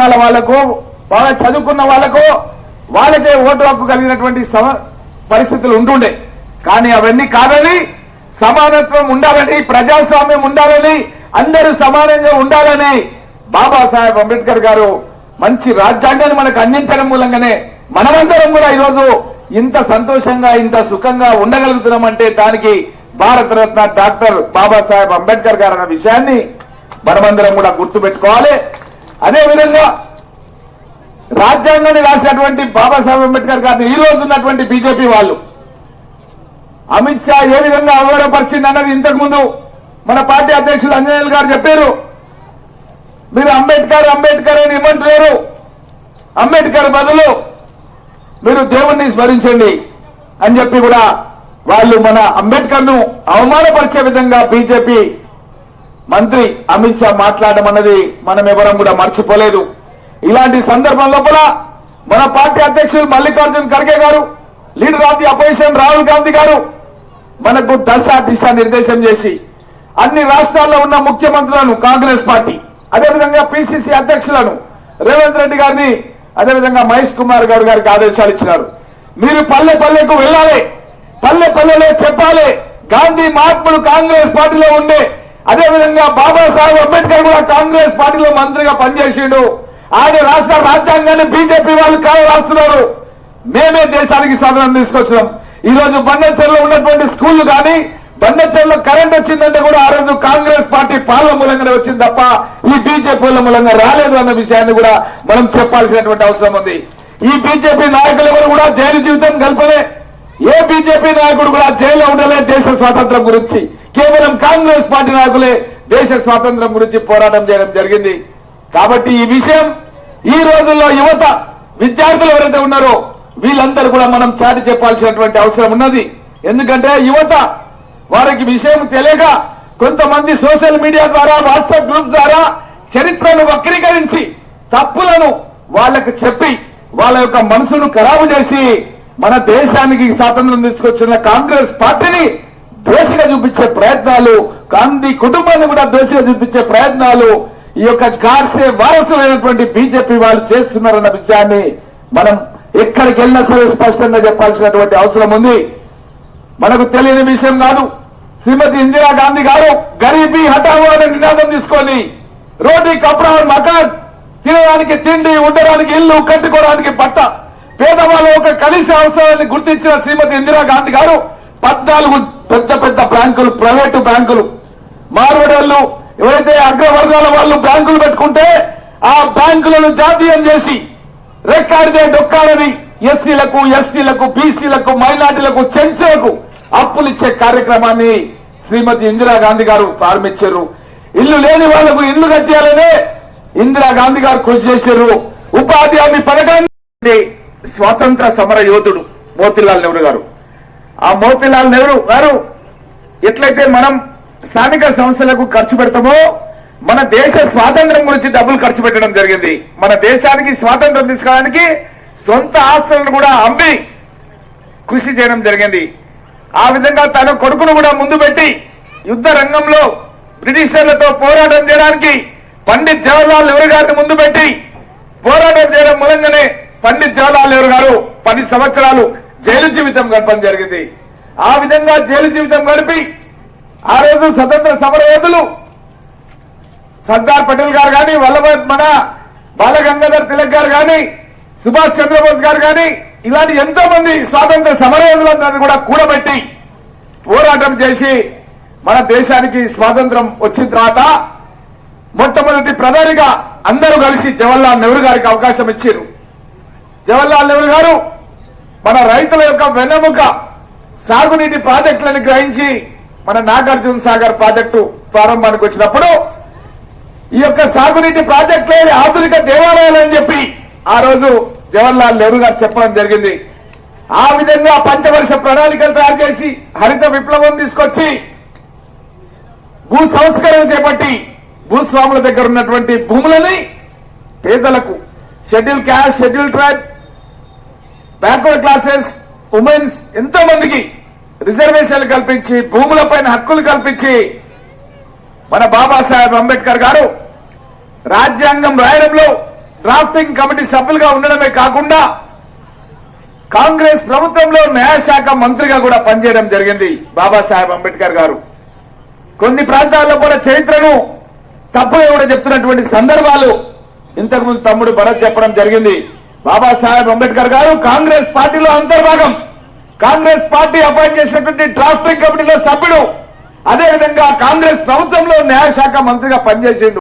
వాళ్ళకు బాగా చదువుకున్న వాళ్ళకు వాళ్ళకే ఓటు హక్కు కలిగినటువంటి పరిస్థితులు ఉంటుండే. కానీ అవన్నీ కాదని సమానత్వం ఉండాలని ప్రజాస్వామ్యం ఉండాలని అందరూ సమానంగా ఉండాలని బాబాసాహెబ్ అంబేద్కర్ గారు మంచి రాజ్యాంగాన్ని మనకు అందించడం మూలంగానే మనమందరం కూడా ఈరోజు ఇంత సంతోషంగా ఇంత సుఖంగా ఉండగలుగుతున్నామంటే దానికి భారతరత్న డాక్టర్ బాబాసాహెబ్ అంబేద్కర్ గారు అన్న విషయాన్ని మనమందరం కూడా గుర్తుపెట్టుకోవాలి. అదే విధంగా రాజ్యాంగాన్ని రాసినటువంటి బాబాసాహెబ్ అంబేద్కర్ గారిని ఈ రోజు ఉన్నటువంటి బీజేపీ వాళ్ళు. అమిత్ షా ఏ విధంగా అవమానపరిచింది అన్నది ఇంతకుముందు మన పార్టీ అధ్యక్షులు అంజనేయులు గారు చెప్పారు. మీరు అంబేద్కర్ అంబేద్కర్ అని ఇవ్వట్లేరు అంబేద్కర్ బదులు మీరు దేవుణ్ణి స్మరించండి అని చెప్పి కూడా వాళ్ళు మన అంబేద్కర్ను అవమానపరిచే విధంగా బీజేపీ మంత్రి అమిత్ షా మాట్లాడడం అన్నది మనం ఎవరం కూడా మర్చిపోలేదు. ఇలాంటి సందర్భం లోపల మన పార్టీ అధ్యక్షులు మల్లికార్జున్ ఖర్గే గారు leader of the opposition Rahul Gandhi గారు మనకు దశ దిశ నిర్దేశం చేసి అన్ని రాష్ట్రాల్లో ఉన్న ముఖ్యమంత్రులను కాంగ్రెస్ పార్టీ అదేవిధంగా పిసిసి అధ్యక్షులను రేవంత్ రెడ్డి గారిని అదేవిధంగా మహేష్ కుమార్ గారు గారికి ఆదేశాలు ఇచ్చినారు. మీరు పల్లె పల్లెకు వెళ్ళాలి పల్లె పల్లెలో చెప్పాలి గాంధీ మహాత్ముడు కాంగ్రెస్ పార్టీలో ఉండే అదేవిధంగా బాబాసాహెబ్ అంబేద్కర్ కూడా కాంగ్రెస్ పార్టీలో మంత్రిగా పనిచేసిండు. ఆయన రాష్ట్ర రాజ్యాంగాన్ని బీజేపీ వాళ్ళు కాదు రాస్తున్నారు. మేమే దేశానికి సాధనం తీసుకొచ్చినాం. ఈ రోజు బండచెర్లో ఉన్నటువంటి స్కూళ్ళు కానీ బండచెర్లో కరెంట్ వచ్చిందంటే కూడా ఆ రోజు కాంగ్రెస్ పార్టీ పాలన మూలంగానే వచ్చింది తప్ప ఈ బీజేపీల మూలంగా రాలేదు అన్న విషయాన్ని కూడా మనం చెప్పాల్సినటువంటి అవసరం ఉంది. ఈ బీజేపీ నాయకులు ఎవరు కూడా జైలు జీవితం గల్పలే ఏ బీజేపీ నాయకుడు కూడా జైల్లో ఉండలే దేశ స్వాతంత్రం గురించి? కేవలం కాంగ్రెస్ పార్టీ నాయకులే దేశ స్వాతంత్రం గురించి పోరాటం చేయడం జరిగింది. కాబట్టి ఈ విషయం ఈ రోజుల్లో యువత విద్యార్థులు ఎవరైతే ఉన్నారో వీళ్ళందరూ కూడా మనం చాటి చెప్పాల్సినటువంటి అవసరం ఉన్నది. ఎందుకంటే యువత వారికి విషయం తెలియక కొంతమంది సోషల్ మీడియా ద్వారా వాట్సాప్ గ్రూప్ ద్వారా చరిత్రను వక్రీకరించి తప్పులను వాళ్ళకు చెప్పి వాళ్ళ యొక్క మనసును ఖరాబు చేసి మన దేశానికి స్వాతంత్రం తీసుకొచ్చిన కాంగ్రెస్ పార్టీని దోషిగా చూపించే ప్రయత్నాలు గాంధీ కుటుంబాన్ని కూడా దోషిగా చూపించే ప్రయత్నాలు ఈ యొక్క గాడ్సే వారసులైనటువంటి బీజేపీ వాళ్ళు చేస్తున్నారన్న విషయాన్ని మనం ఎక్కడికి వెళ్ళినా సరే స్పష్టంగా చెప్పాల్సినటువంటి అవసరం ఉంది. మనకు తెలియని విషయం కాదు. శ్రీమతి ఇందిరా గాంధీ గారు గరీబీ హఠావో అనే నినాదం తీసుకొని రోటీ కప్రా మకాన్ తినడానికి తిండి ఉండడానికి ఇల్లు కట్టుకోవడానికి బట్ట పేదవాళ్ళ ఒక కనీస అవసరాన్ని గుర్తించిన శ్రీమతి ఇందిరా గాంధీ గారు పద్నాలుగు పెద్ద పెద్ద బ్యాంకులు ప్రైవేటు బ్యాంకులు. మార్వడళ్ళు ఎవరైతే అగ్రవర్గాల వాళ్ళు బ్యాంకులు పెట్టుకుంటే ఆ బ్యాంకులను జాతీయం చేసి రెక్కాడితే డొక్కాడని ఎస్సీలకు ఎస్టీలకు బీసీలకు మైనార్టీలకు చెంచులకు అప్పులిచ్చే కార్యక్రమాన్ని శ్రీమతి ఇందిరాగాంధీ గారు ప్రారంభించారు. ఇల్లు లేని వాళ్ళకు ఇల్లు కట్టాలనే ఇందిరాగాంధీ గారు కృషి చేశారు. ఉపాధి హామీ పథకాన్ని స్వాతంత్ర సమర యోధుడు మోతిలాల్ నెహ్రూ గారు. ఆ మోతిలాల్ నెహ్రూ గారు ఎట్లయితే మనం స్థానిక సంస్థలకు ఖర్చు పెడతామో మన దేశ స్వాతంత్రం గురించి డబ్బులు ఖర్చు పెట్టడం జరిగింది. మన దేశానికి స్వాతంత్రం తీసుకోవడానికి సొంత ఆస్తులను కూడా అమ్మి కృషి చేయడం జరిగింది. ఆ విధంగా తన కొడుకును కూడా ముందు పెట్టి యుద్ధ రంగంలో బ్రిటిషర్లతో పోరాటం చేయడానికి పండిత్ జవహర్లాల్ నెహ్రూ గారిని ముందు పెట్టి పండిత్ జవహర్లాల్ నెహ్రూ గారు పది సంవత్సరాలు జైలు జీవితం గడపడం జరిగింది. ఆ విధంగా జైలు జీవితం గడిపి ఆ రోజు స్వతంత్ర సమర యోధులు సర్దార్ పటేల్ గారు కానీ వల్లభాయ్ మన బాలగంగాధర్ తిలక్ గారు కానీ సుభాష్ చంద్రబోస్ గారు కానీ ఇలాంటి ఎంతో మంది స్వాతంత్ర సమరయోధులందరినీ కూడా కూడబెట్టి పోరాటం చేసి మన దేశానికి స్వాతంత్రం వచ్చిన తర్వాత మొట్టమొదటి ప్రధానిగా అందరూ కలిసి జవహర్లాల్ నెహ్రూ గారికి అవకాశం ఇచ్చారు. జవహర్లాల్ నెహ్రూ గారు మన రైతుల యొక్క వెన్నెముక సాగునీటి ప్రాజెక్టులను గ్రహించి మన నాగార్జున సాగర్ ప్రాజెక్టు ప్రారంభానికి వచ్చినప్పుడు ఈ యొక్క సాగునీటి ప్రాజెక్టులే ఆధునిక దేవాలయాలు అని చెప్పి ఆ రోజు జవహర్లాల్ నెహ్రూ గారు చెప్పడం జరిగింది. ఆ విధంగా పంచవర్ష ప్రణాళికలు తయారు చేసి హరిత విప్లవం తీసుకొచ్చి భూ సంస్కరణ చేపట్టి భూస్వాముల దగ్గర ఉన్నటువంటి భూములని పేదలకు schedule caste schedule tribe backward classes womens ఎంతో మందికి రిజర్వేషన్లు కల్పించి భూములపైన హక్కులు కల్పించి మన బాబాసాహెబ్ అంబేద్కర్ గారు రాజ్యాంగం రాయడంలో డ్రాఫ్టింగ్ కమిటీ సభ్యులుగా ఉండడమే కాకుండా కాంగ్రెస్ ప్రభుత్వంలో న్యాయశాఖ మంత్రిగా కూడా పనిచేయడం జరిగింది బాబాసాహెబ్ అంబేద్కర్ గారు. కొన్ని ప్రాంతాల్లో కూడా చరిత్రను తప్పుగా కూడా చెప్తున్నటువంటి సందర్భాలు ఇంతకుముందు తమ్ముడు భరత్ చెప్పడం జరిగింది. బాబాసాహెబ్ అంబేద్కర్ గారు కాంగ్రెస్ పార్టీలో అంతర్భాగం. కాంగ్రెస్ పార్టీ అపాయింట్ చేసినటువంటి డ్రాఫ్టింగ్ కమిటీలో సభ్యుడు. అదేవిధంగా కాంగ్రెస్ ప్రభుత్వంలో న్యాయశాఖ మంత్రిగా పనిచేసిండు.